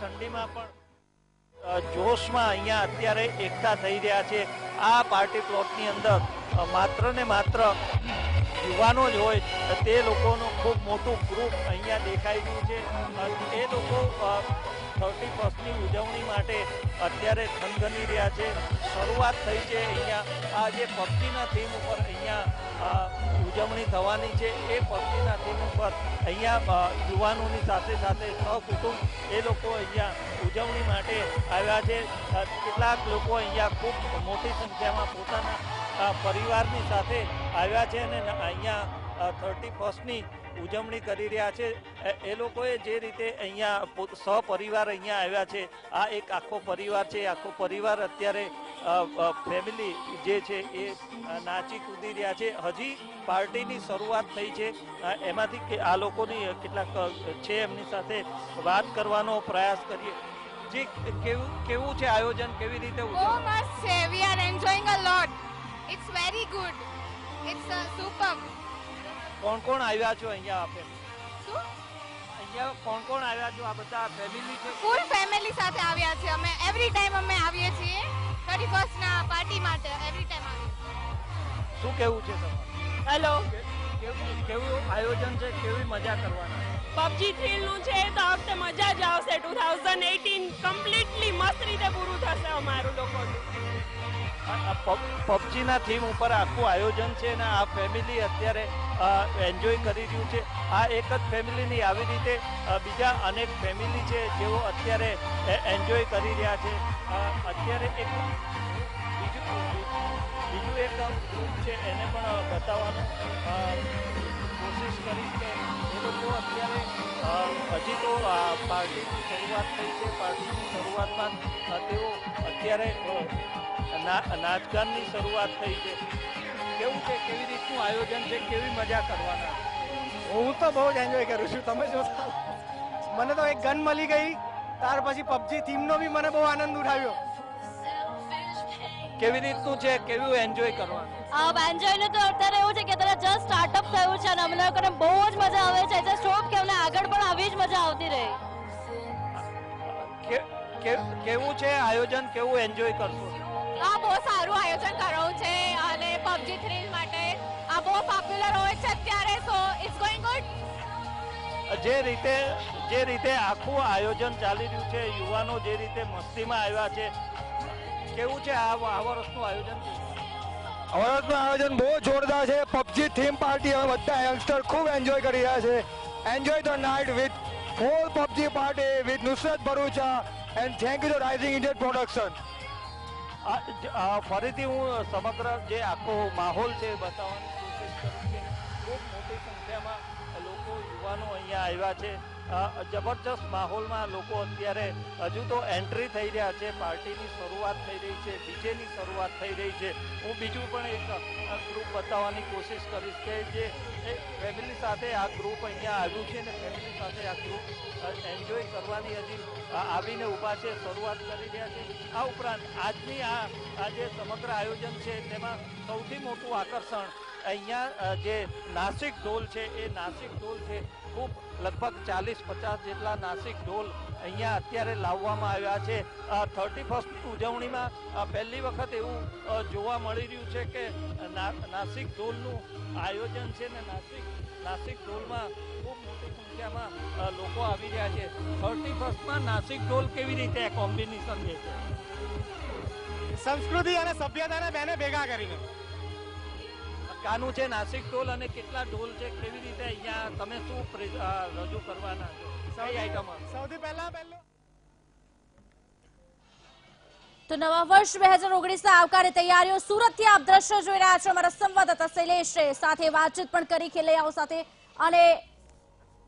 ઠંડીમાં પણ જોશમાં અહીંયા અત્યારે એકઠા થઈ રહ્યા છે. આ પાર્ટી પ્લોટની અંદર માત્ર ને માત્ર યુવાનો જ હોય, તે લોકોનું ખૂબ મોટું ગ્રુપ અહીંયા દેખાઈ રહ્યું છે. એ લોકો થર્ટી ફર્સ્ટની ઉજવણી માટે અત્યારે થનગની રહ્યા છે. શરૂઆત થઈ છે અહીંયા. આ જે પબજીના થીમ ઉપર અહીંયા ઉજવણી થવાની છે, એ પબજીના થીમ ઉપર અહીંયા યુવાનોની સાથે સાથે સહકુટુંબ એ લોકો અહીંયા ઉજવણી માટે આવ્યા છે. કેટલાક લોકો અહીંયા ખૂબ મોટી સંખ્યામાં પોતાના પરિવારની સાથે આવ્યા છે અને અહીંયા થર્ટી ફર્સ્ટની ઉજવણી કરી રહ્યા છે. એ- લોકોએ જે રીતે અહીંયા સહપરિવાર અહીંયા આવ્યા છે આ એક આખો પરિવાર છે. આખો પરિવાર અત્યારે ફેમિલી જે છે એ નાચી કૂદી રહ્યા છે. હજી પાર્ટીની શરૂઆત થઈ છે. એમાંથી કે આ લોકોની કેટલાક છે એમની સાથે વાત કરવાનો પ્રયાસ કરીએ. જી કેવું કેવું છે આયોજન? કેવી રીતે બહુ મસ્ત છે. We are enjoying a lot it's very good it's super કોણ કોણ આવ્યા છો અહીંયા આપે? શું? અહીંયા કોણ કોણ આવ્યા છો? આ બધા ફેમિલી છે? ફૂલ ફેમિલી સાથે આવ્યા છે. અમે એવરી ટાઈમ અમે આવીએ છીએ થર્ટી ફર્સ્ટ ના પાર્ટી માટે એવરી ટાઈમ આવીએ શું કેવું છે તમારું? હેલો કેવું કેવું આયોજન છે? કેવી મજા કરવાના? પબજી થ્રીલનું છે તો આ વખતે મજા જ આવશે. ટુ થાઉઝન્ડ એટીન કમ્પ્લીટલી મસ્ત રીતે પૂરું થશે અમારું લોકોનું. પબજીના થીમ ઉપર આખું આયોજન છે અને આ ફેમિલી અત્યારે એન્જોય કરી રહ્યું છે. આ એક જ ફેમિલીની આવી રીતે બીજા અનેક ફેમિલી છે જેઓ અત્યારે એન્જોય કરી રહ્યા છે. અત્યારે એક બીજું બીજું એક ગ્રુપ છે, એને પણ બતાવવાનો. કોશિશ કરી કે એ લોકો અત્યારે હજી તો પાર્ટીની શરૂઆત થઈ છે. પાર્ટીની શરૂઆતમાં અ, તેઓ અત્યારે નાચગાનની શરૂઆત થઈ છે. કેવું છે? કેવી રીતનું આયોજન છે? કેવી મજા કરવાના? હું તો બહુ જ એન્જોય કરું છું. તમે જો મને તો એક ગન મળી ગઈ. ત્યાર પછી પબજી થીમનો બી મને બહુ આનંદ ઉઠાવ્યો. કેવી રીતનું છે? કેવું એન્જોય કરવાનું? એન્જોયનું તો અત્યારે એવું છે કે અત્યારે જસ્ટ લોકોને બહુ જ મજા આવે છે. જસ્ટ હોપ કે અમને આગળ પણ આવી જ મજા આવતી રહે. કેવું છે આયોજન? કેવું એન્જોય કરશો? આ બહુ સારું આયોજન કરાયું છે અને પબજી થ્રીલ માટે. આ બહુ પોપ્યુલર હોય છે અત્યારે સો ઇટ્સ ગોઈંગ ગુડ જે રીતે જે રીતે આખું આયોજન ચાલી રહ્યું છે યુવાનો જે રીતે મસ્તીમાં આવ્યા છે કેવું છે આ આ વર્ષનું આયોજન? વર્ષનું આયોજન બહુ જોરદાર છે. પબજી થીમ પાર્ટી હવે બધા યંગસ્ટર ખૂબ એન્જોય કરી રહ્યા છે. Enjoy the night with full PUBG party with Nushrat Bharucha and thank you the rising Indian production ફરીથી હું સમગ્ર જે આખો માહોલ છે બતાવવાની કોશિશ કરું છું ખૂબ મોટી સંખ્યામાં લોકો યુવાનો અહીંયા આવ્યા છે. જબરજસ્ત માહોલમાં લોકો અત્યારે હજુ તો એન્ટ્રી થઈ રહ્યા છે, પાર્ટીની શરૂઆત થઈ રહી છે, ડીજેની શરૂઆત થઈ રહી છે. હું બીજું પણ એક ગ્રુપ બતાવવાની કોશિશ કરીશ કે જે ફેમિલી સાથે આ ગ્રુપ અહીંયા આવ્યું છે ને ફેમિલી સાથે આ ગ્રુપ એન્જોય કરવાની હજી આવીને ઊભા છે, શરૂઆત કરી રહ્યા છે. આ ઉપરાંત આજની આ આ જે સમગ્ર આયોજન છે તેમાં સૌથી મોટું આકર્ષણ અહીંયા જે નાસિક ઢોલ છે, એ નાસિક ઢોલ છે ખૂબ લગભગ ચાલીસ, પચાસ જેટલા નાસિક ઢોલ અહીંયા અત્યારે લાવવામાં આવ્યા છે. થર્ટી ફર્સ્ટ ઉજવણીમાં પહેલી વખત એવું જોવા મળી રહ્યું છે કે નાસિક ઢોલનું આયોજન છે ને નાસિક નાસિક ઢોલમાં ખૂબ મોટી સંખ્યામાં લોકો આવી રહ્યા છે. થર્ટી ફર્સ્ટમાં નાસિક ઢોલ કેવી રીતે કોમ્બિનેશન છે? સંસ્કૃતિ અને સભ્યતાને બેને ભેગા કરીને. કાનું છે નાસિક ઢોલ અને કેટલા ઢોલ છે કેવી રીતે અહીંયા તમે શું રજૂ કરવાના છો? કઈ આઈટમ સૌથી પહેલા પહેલું. તો નવા વર્ષ બે હજાર ઓગણીસના આવકારે તૈયારીઓ સુરતથી આપ દ્રશ્યો જોઈ રહ્યા છો. અમારા સંવાદદાતા શૈલેષ સાથે વાતચીત પણ કરી ખેલૈયાઓ સાથે. અને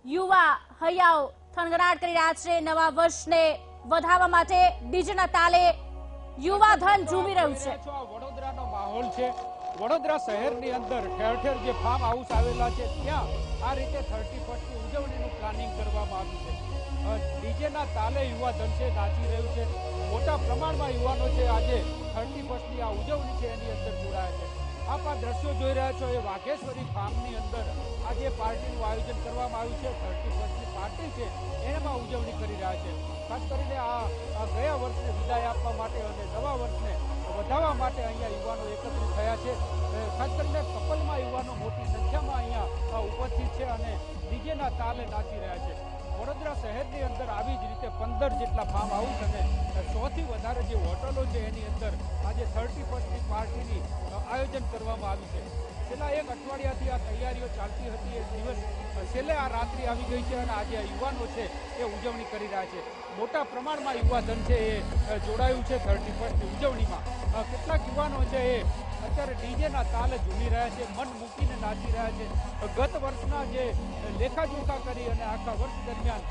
યુવા હૈયાઓ થનગનાટ કરી રહ્યા છે નવા વર્ષને વધાવવા માટે. ડીજેના તાલે યુવા ધન ઝૂમી રહ્યું છે. વડોદરાનો માહોલ છે. વડોદરા શહેરની અંદર ઠેર ઠેર જે ફાર્મ હાઉસ આવેલા છે, ત્યાં આ રીતે થર્ટી ફર્સ્ટની ઉજવણીનું પ્લાનિંગ કરવામાં આવ્યું છે. ડીજેના તાલે યુવા છે નાચી રહ્યું છે. મોટા પ્રમાણમાં યુવાનો છે આજે થર્ટી ફર્સ્ટની આ ઉજવણી છે, એની અંદર જોડાયા છે. આપ આ દ્રશ્યો જોઈ રહ્યા છો એ વાઘેશ્વરી ફાર્મની અંદર આજે પાર્ટીનું આયોજન કરવામાં આવ્યું છે થર્ટી ફર્સ્ટની પાર્ટી છે, એમાં ઉજવણી કરી રહ્યા છે. ખાસ કરીને આ ગયા વર્ષને વિદાય આપવા માટે અને નવા વર્ષને વધાવવા માટે અહીંયા યુવાનો એકત્રિત થયા છે. ખાસ કરીને કપલમાં યુવાનો મોટી સંખ્યામાં અહીંયા ઉપસ્થિત છે અને ડીજેના તાલે નાચી રહ્યા છે. વડોદરા શહેરની અંદર આવી જ રીતે પંદર જેટલા ફાર્મ હાઉસ અને સૌથી વધારે જે હોટલો છે એની અંદર આજે થર્ટી ફર્સ્ટની પાર્ટીની આયોજન કરવામાં આવ્યું છે. છેલ્લા એક અઠવાડિયાથી આ તૈયારીઓ ચાલતી હતી, એ દિવસ છેલ્લે આ રાત્રિ આવી ગઈ છે અને આજે આ યુવાનો છે એ ઉજવણી કરી રહ્યા છે. મોટા પ્રમાણમાં યુવાધન છે એ જોડાયું છે થર્ટી ફર્સ્ટની ઉજવણીમાં. કેટલાક યુવાનો છે એ અત્યારે ડીજેના તાલે ઝૂમી રહ્યા છે, મન મૂકીને નાચી રહ્યા છે. ગત વર્ષના જે લેખાજોખા કરી અને આખા વર્ષ દરમિયાન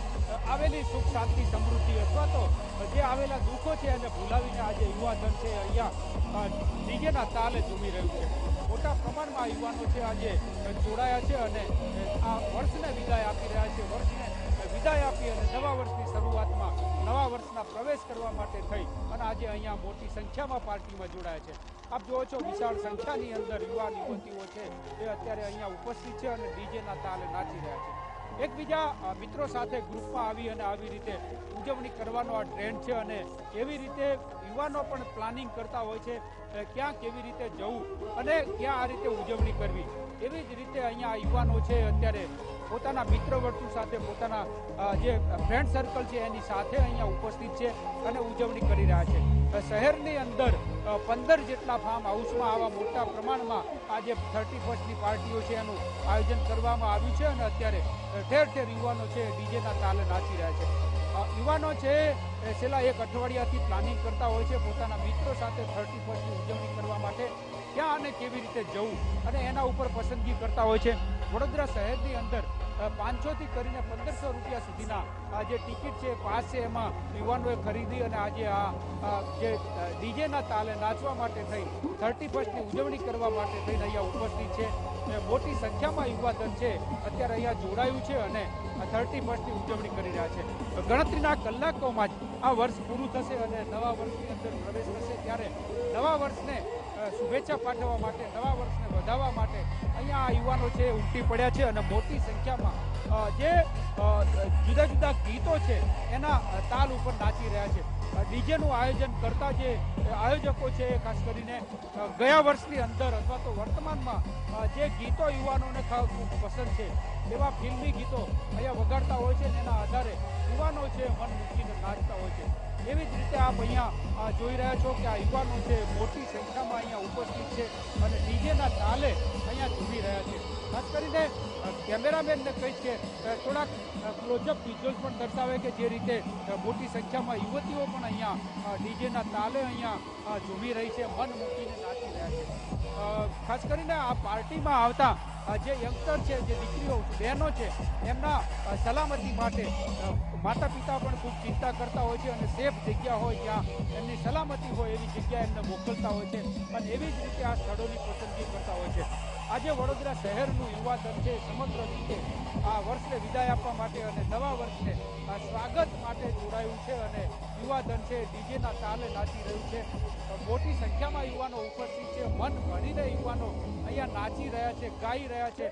આવેલી સુખ, શાંતિ, સમૃદ્ધિ અથવા તો જે આવેલા દુઃખો છે એને ભૂલાવીને આજે યુવાધન છે અહીંયા ડીજેના તાલે ઝૂમી રહ્યું છે. મોટા પ્રમાણમાં યુવાનો છે આજે જોડાયા છે અને આ વર્ષને વિદાય આપી રહ્યા છે. વર્ષને વિદાય આપી અને નવા વર્ષની શરૂઆતમાં નવા વર્ષના પ્રવેશ કરવા માટે થઈ અને આજે અહીંયા મોટી સંખ્યામાં પાર્ટીમાં જોડાયા છે. આપ જુઓ છો વિશાળ સંખ્યાની અંદર યુવાન યુવતીઓ છે. એ અત્યારે અહીંયા ઉપસ્થિત છે અને ડીજેના તાલે નાચી રહ્યા છે. એકબીજા મિત્રો સાથે ગ્રુપમાં આવી અને આવી રીતે ઉજવણી કરવાનો આ ટ્રેન્ડ છે અને એવી રીતે યુવાનો પણ પ્લાનિંગ કરતા હોય છે ક્યાં કેવી રીતે જવું અને ક્યાં આ રીતે ઉજવણી કરવી. એવી જ રીતે અહીંયા યુવાનો છે, અત્યારે પોતાના મિત્ર વર્તુળ સાથે પોતાના જે ફ્રેન્ડ સર્કલ છે, એની સાથે અહીંયા ઉપસ્થિત છે અને ઉજવણી કરી રહ્યા છે. શહેરની અંદર પંદર જેટલા ફાર્મ હાઉસમાં આવા મોટા પ્રમાણમાં આજે થર્ટી ફર્સ્ટની પાર્ટીઓ છે, એનું આયોજન કરવામાં આવ્યું છે અને અત્યારે ઠેર ઠેર યુવાનો છે ડીજેના તાલે નાચી રહ્યા છે. યુવાનો છે છેલ્લા એક અઠવાડિયાથી પ્લાનિંગ કરતા હોય છે, પોતાના મિત્રો સાથે થર્ટી ફર્સ્ટની ઉજવણી કરવા માટે ક્યાં અને કેવી રીતે જવું અને એના ઉપર પસંદગી કરતા હોય છે. વડોદરા શહેરની અંદર પાંચસોથી કરીને પંદરસો રૂપિયા સુધીના આ જે ટિકિટ છે, પાસ છે, એમાં યુવાનોએ ખરીદી અને આજે આ જે ડીજેના તાલે નાચવા માટે થઈ, થર્ટી ફર્સ્ટની ઉજવણી કરવા માટે થઈને અહીંયા ઉપસ્થિત છે. મોટી સંખ્યામાં યુવાધન છે, અત્યારે અહીંયા જોડાયું છે અને થર્ટી ફર્સ્ટની ઉજવણી કરી રહ્યા છે. ગણતરીના કલાકોમાં જ આ વર્ષ પૂરું થશે અને નવા વર્ષની અંદર પ્રવેશ થશે. ત્યારે નવા વર્ષને શુભેચ્છા પાઠવવા માટે, નવા વર્ષને વધાવવા માટે અહીંયા આ યુવાનો છે, ઉમટી પડ્યા છે અને મોટી સંખ્યામાં જે જુદા જુદા ગીતો છે, એના તાલ ઉપર નાચી રહ્યા છે. ડીજેનું આયોજન કરતા જે આયોજકો છે, ખાસ કરીને ગયા વર્ષની અંદર અથવા તો વર્તમાનમાં જે ગીતો યુવાનોને ખૂબ પસંદ છે, એવા ફિલ્મી ગીતો અહીંયા વગાડતા હોય છે એના આધારે યુવાનો છે મન મૂકીને નાચતા હોય છે. એવી જ રીતે આપ અહીંયા જોઈ રહ્યા છો કે આ યુવાનો છે મોટી સંખ્યામાં અહીંયા ઉપસ્થિત છે અને ડીજેના તાલે અહીંયા ઝૂમી રહ્યા છે. ખાસ કરીને કેમેરામેનને કહીશ કે થોડાક ક્લોઝઅપ વિઝ્યુઅલ્સ પણ દર્શાવે કે જે રીતે મોટી સંખ્યામાં યુવતીઓ પણ અહીંયા ડીજેના તાલે અહીંયા ઝૂમી રહી છે, મન મૂકીને નાચી રહ્યા છે. ખાસ કરીને આ પાર્ટીમાં આવતા જે યંગસ્ટર છે, જે દીકરીઓ, બહેનો છે, એમના સલામતી માટે માતા પિતા પણ ખૂબ ચિંતા કરતા હોય છે અને સેફ જગ્યા હોય જ્યાં એમની સલામતી હોય એવી જગ્યા એમને મોકલતા હોય છે અને એવી જ રીતે આ સ્થળોની પસંદગી કરતા હોય છે. આજે વડોદરા શહેરનું યુવાધન છે, સમગ્ર રીતે આ વર્ષને વિદાય આપવા માટે અને નવા વર્ષને આ સ્વાગત માટે જોડાયું છે અને યુવાધન છે, ડીજેના તાલે નાચી રહ્યું છે. મોટી સંખ્યામાં યુવાનો ઉપસ્થિત છે, મન ભરીને યુવાનો અહીંયા નાચી રહ્યા છે, ગાઈ રહ્યા છે.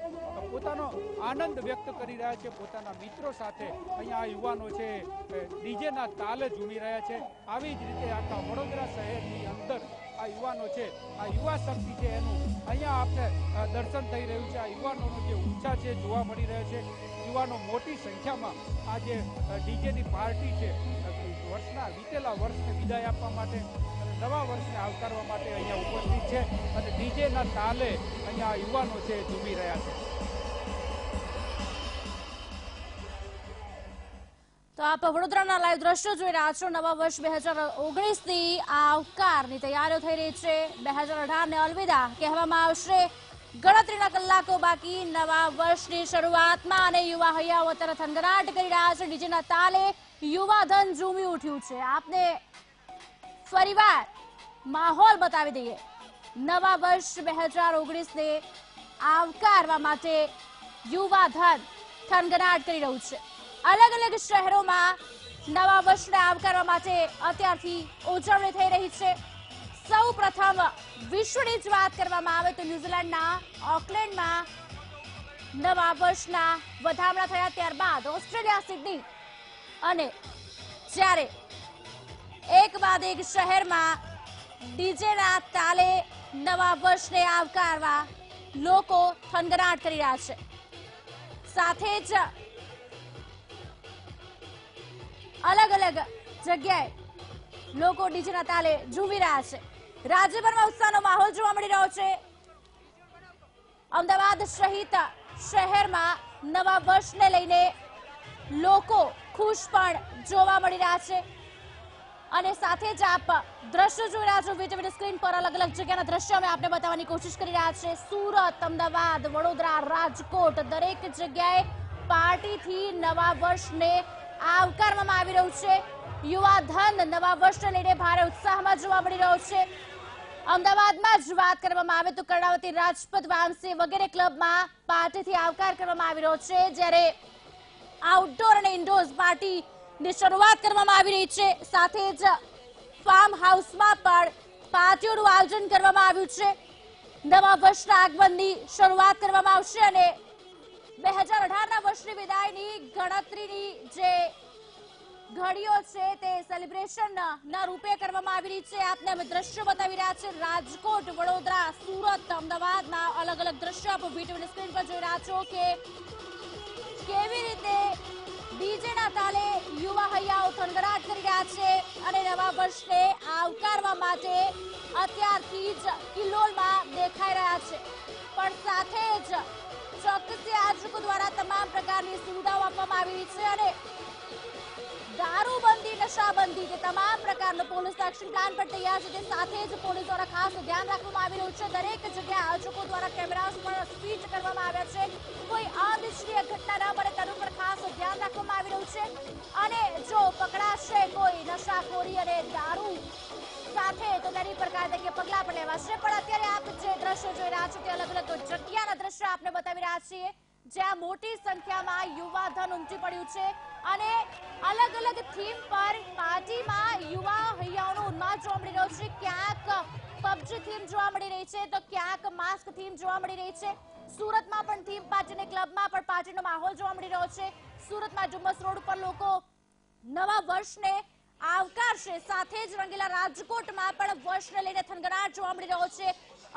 પોતાનો આનંદ વ્યક્ત કરી રહ્યા છે, પોતાના મિત્રો સાથે અહીંયા આ યુવાનો છે ડીજેના તાલે ઝૂમી રહ્યા છે. આવી જ રીતે આખા વડોદરા શહેરની અંદર આ યુવાનો છે, આ યુવા શક્તિ છે એનું. અહીંયા આપણે દર્શન થઈ રહ્યું છે. આ યુવાનોનો જે ઉત્સાહ છે, જોવા મળી રહ્યો છે. યુવાનો મોટી સંખ્યામાં આ જે ડીજેની પાર્ટી છે. વર્ષના, વીતેલા વર્ષને વિદાય આપવા માટે નવા વર્ષને આવકારવા માટે અહીંયા ઉપસ્થિત છે. અને ડીજેના તાલે અહીંયા યુવાનો છે, ઝૂમી રહ્યા છે. તો આપ વડોદરાના લાઈવ દ્રશ્યો જોઈ રહ્યા છો. નવા વર્ષ બે હજાર ઓગણીસની આવકારની તૈયારીઓ થઈ રહી છે. બે હજાર અઢારને અલવિદા કહેવામાં આવશે. ગણતરીના કલાકો બાકી. નવા વર્ષની શરૂઆતમાં અને યુવા હૈયાઓ અત્યારે થનગનાટ કરી રહ્યા છે. ડીજેના તાલે યુવાધન ઝૂમી ઉઠ્યું છે. આપને ફરીવાર માહોલ બતાવી દઈએ. નવા વર્ષ બે હજાર ઓગણીસને આવકારવા માટે યુવાધન થનગનાટ કરી રહ્યું છે. અલગ અલગ શહેરોમાં નવા વર્ષને આવકારવા માટે અત્યારથી ઉજવણી થઈ રહી છે. સૌ પ્રથમ વિશ્વની જ વાત કરવામાં આવે તો ન્યુઝીલેન્ડના ઓકલેન્ડમાં નવા વર્ષના વધામણા થયા ત્યારબાદ ઓસ્ટ્રેલિયા, સિડની અને જ્યારે એક બાદ એક શહેરમાં ડીજેના તાલે નવા વર્ષને આવકારવા લોકો થનગનાટ કરી રહ્યા છે. સાથે જ અલગ અલગ જગ્યાએ લોકો ડીજેના તાલે ઝૂમી રહ્યા છે. રાજ્યભરમાં ઉત્સાહનો માહોલ જોવા મળી રહ્યો છે. અમદાવાદ સહિત શહેરમાં નવા વર્ષને લઈને લોકો ખુશ પણ જોવા મળી રહ્યા છે. અને સાથે જ આપ દ્રશ્યો જોઈ રહ્યા છો. વીટીવી સ્ક્રીન પર અલગ અલગ જગ્યાના દ્રશ્યો અમે આપને બતાવવાની કોશિશ કરી રહ્યા છે. સુરત, અમદાવાદ, વડોદરા, રાજકોટ દરેક જગ્યાએ પાર્ટીથી નવા વર્ષને આવકારવામાં આવી રહ્યું છે. યુવા ધન નવા વર્ષને લઈને ભારે ઉત્સાહમાં જોવા મળી રહ્યો છે. અમદાવાદમાં જ વાત કરવામાં આવે તો કર્ણાવતી રાજપથ વામસી વગેરે ક્લબમાં પાર્ટીથી આવકાર કરવામાં આવી રહ્યો છે. જ્યારે આઉટડોર અને ઇન્ડોર પાર્ટીની શરૂઆત કરવામાં આવી રહી છે. સાથે જ ફાર્મ હાઉસમાં પણ પાર્ટીઓનું આયોજન કરવામાં આવ્યું છે. નવા વર્ષના આગમનની શરૂઆત કરવામાં આવશે અને બે હજાર અઢારના વર્ષની વિદાયની ગણતરીની જે ઘડીઓ છે તે સેલિબ્રેશન રૂપે કરવામાં આવી રહી છે. આપને અમે બતાવી રહ્યા છે. રાજકોટ, વડોદરા, સુરત, અમદાવાદના અલગ અલગ દ્રશ્યો આપ વીટીવી સ્ક્રીન પર જોઈ રહ્યા છો કે કેવી રીતે ડીજેના તાલે યુવા હૈયાઓ થનગડાટ કરી રહ્યા છે અને નવા વર્ષને આવકારવા માટે અત્યારથી જ કિલ્લોલમાં દેખાઈ રહ્યા છે. પણ સાથે જ ચોક્કસથી આયોજકો દ્વારા તમામ પ્રકારની સુવિધાઓ આપવામાં આવી છે અને દારૂબંધી, નશાબંધી કે તમામ પ્રકારનો પોલીસ એક્શન પ્લાન પણ તૈયાર છે, તે સાથે જ પોલીસ દ્વારા ખાસ ધ્યાન રાખવામાં આવી રહ્યું છે. દરેક જગ્યાએ આયોજકો દ્વારા કેમેરા પણ સ્વીચ કરવામાં આવ્યા છે. કોઈ અનિચ્છનીય ઘટના ન બને, તેનું પણ ખાસ ધ્યાન રાખવામાં આવી રહ્યું છે. અને જો પકડાશે કોઈ નશાખોરી અને દારૂ સાથે તો તેની પર કાયદાકીય પગલાં પણ લેવાશે પણ અત્યારે આપ જે દ્રશ્યો જોઈ રહ્યા છો તે અલગ અલગ જગ્યાના દ્રશ્યો આપને બતાવી રહ્યા છીએ. જ્યાં મોટી સંખ્યામાં યુવા ધન ઉમટી પડ્યું છે અને અલગ અલગ થીમ પર પાર્ટીમાં યુવા હૈયાઓનો ઉન્માદ જોવા મળી રહ્યો છે. ક્યાંક પબજી થીમ જોવા મળી રહી છે તો ક્યાંક માસ્ક થીમ જોવા મળી રહી છે. સુરતમાં પણ થીમ પાર્ટી ક્લબમાં પણ પાર્ટીનો માહોલ જોવા મળી રહ્યો છે. સુરતમાં ડુમ્મસ રોડ પર લોકો નવા વર્ષને આવકારશે. સાથે જ રંગીલા રાજકોટમાં પણ વર્ષને લઈને થનગનાટ જોવા મળી રહ્યો છે.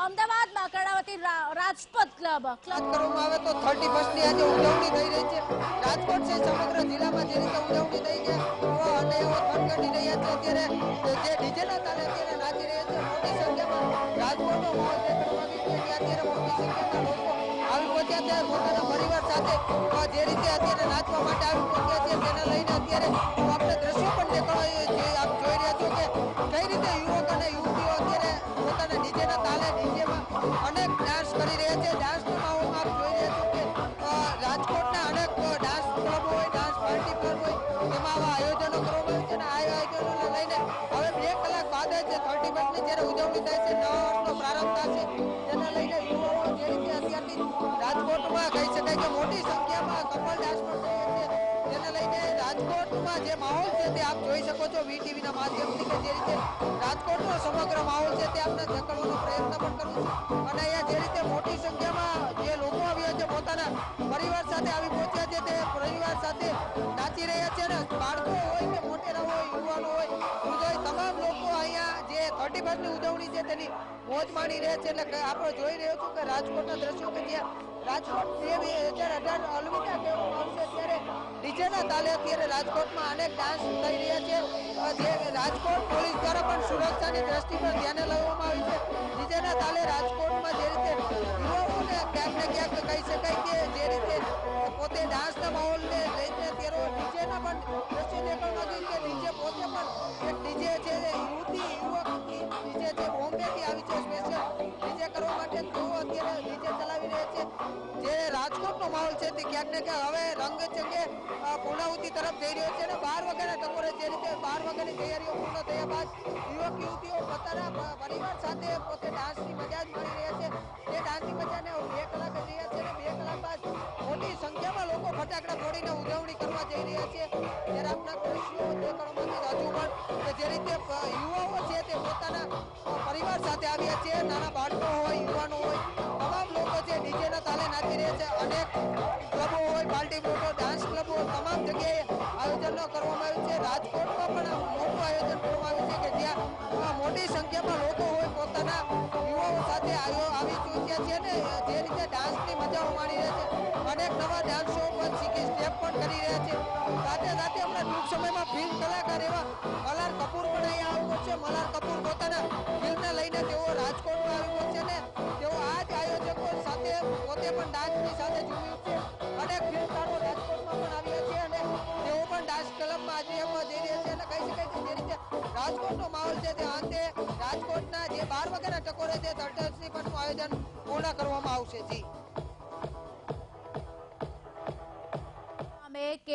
અમદાવાદમાં કર્ણાવતી રાજપથ ક્લબ. ક્લબ કરવામાં આવે તો થર્ટી ફર્સ્ટની આજે ઉજવણી થઈ રહી છે. રાજકોટ છે સમગ્ર જિલ્લામાં જે રીતે ઉજવણી થઈ છે અને એવો થનગની રહ્યા છે. અત્યારે જે ડીજેના તાલે અત્યારે નાચી રહ્યા છે. મોટી સંખ્યામાં રાજકોટનો માહોલ છે. અત્યારે મોટી સંખ્યામાં લોકો પહોંચ્યા છે જે રીતે અત્યારે નાચવા લઈને અત્યારે આપણે પણ જોઈ રહ્યા છો કે કઈ રીતે યુવક અત્યારે પોતાના ડીજેના તાલે અનેક ડાન્સ કરી રહ્યા છે. ડાન્સ માહોલમાં આપ જોઈ રાજકોટના અનેક ડાન્સ હોય ડાન્સ પાર્ટી ક્લબ હોય તેમાં આવા આયોજનો કરવામાં આવે છે અને આ લઈને હવે બે કલાક બાદ જ થર્ટી ફર્સ્ટની જ્યારે ઉજવણી થાય છે, નવા પ્રારંભ થશે. રાજકોટમાં કહી શકાય કે મોટી સંખ્યામાં કપલ ડાન્સ લઈને રાજકોટમાં જે માહોલ છે તે આપ જોઈ શકો છો વીટીવીના માધ્યમથી કે જે રીતે રાજકોટનો સમગ્ર માહોલ છે તે આપને દેખાડવાનો પ્રયત્ન પણ કરું છું. અને અહીંયા જે રીતે મોટી સંખ્યામાં જે લોકો આવ્યા છે, પોતાના પરિવાર સાથે આવી પહોંચ્યા છે, તે પરિવાર સાથે થર્ટી ફર્સ્ટની ઉજવણી છે, તેની મોજ માણી રહે છે, એટલે આપણે જોઈ રહ્યો છું કે રાજકોટના દ્રશ્યો કે જ્યાં રાજકોટ બે હજાર અઢાર અલવિદા કહેવામાં આવશે, ત્યારે ડીજેના તાલે અત્યારે રાજકોટમાં અનેક ડાન્સ થઈ રહ્યા છે. જે રાજકોટ પોલીસ દ્વારા પણ સુરક્ષાની દ્રષ્ટિ પર ધ્યાને લેવામાં આવી છે. ડીજેના તાલે રાજકોટમાં જે રીતે યુવાઓને ક્યાંક ને ક્યાંક કહી શકાય કે જે રીતે પોતે ડાન્સના માહોલને લઈને ડીજેના પણ દ્રશ્ય દેખાડવા જોઈએ કે ડીજે પોતે પણ એક ડીજે છે, યુવતી, યુવક ડીજે છે, બોમ્બેથી આવી છે સ્પેશિયલ ડીજે કરવા માટે તેઓ અત્યારે ડીજે ચલાવી રહ્યા છે. જે રાજકોટનો માહોલ છે તે ક્યાંક ને ક્યાંક હવે રંગ છે કે પૂર્ણાહુતિ તરફ જઈ રહ્યો છે અને બાર વાગ્યાના ટકોરે જે રીતે બાર વાગ્યાની તૈયારીઓ પૂર્ણ થયા બાદ યુવક, યુવતીઓ પોતાના પરિવાર સાથે પોતે ડાન્સની મજા જ માણી રહ્યા છે. તે ડાન્સની મજાને બે કલાક જ ફટાકડા ઉજવણી કરવા જઈ રહ્યા છે. ત્યારે આપણા દ્રશ્યો દેખાડવા માંગે કે જે રીતે યુવાઓ છે તે પોતાના પરિવાર સાથે આવ્યા છે. નાના બાળકો હોય, યુવાનો હોય, તમામ લોકો છે ડીજેના તાલે નાચી રહ્યા છે. અનેક ક્લબો હોય, પાર્ટી પ્લોટો ડાન્સ ક્લબો, તમામ જગ્યાએ આયોજનો કરવામાં આવ્યું છે. રાજકોટમાં પણ મોટું આયોજન કરવામાં આવ્યું છે કે જ્યાં મોટી સંખ્યામાં લોકો હોય, પોતાના યુવાઓ સાથે આવી ચૂક્યા છે ને, જે રીતે ડાન્સની મજા માણી રહ્યા છે, અનેક નવા ડાન્સ શો પણ શીખી સ્ટેપ પણ કરી રહ્યા છે. સાથે સાથે હમણાં ટૂંક સમયમાં ફિલ્મ કલાકાર એવા મલાર કપૂર પણ અહીંયા આવ્યો છે. મલાર કપૂર પોતાના ફિલ્મને લઈને તેઓ રાજકોટમાં આવ્યો છે ને, તેઓ આ જ આયોજકો સાથે પોતે પણ ડાન્સની સાથે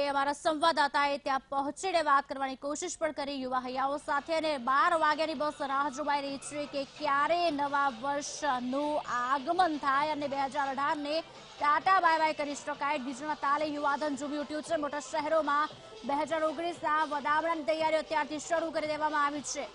કે અમારા સંવાદદાતાએ ત્યાં પહોંચીને વાત કરવાની કોશિશ પણ કરી. યુવા હૈયાઓ સાથે અને બાર વાગ્યાની બસ રાહ જોવાઈ રહી છે કે ક્યારે નવા વર્ષનું આગમન થાય અને બે હજાર અઢારને ટાટા બાય બાય કરી શકાય. ડીજલના તાલે યુવાધન ઝૂમી ઉઠ્યું છે. મોટા શહેરોમાં બે હજાર ઓગણીસના વધામણાની તૈયારીઓ અત્યારથી શરૂ કરી દેવામાં આવી છે.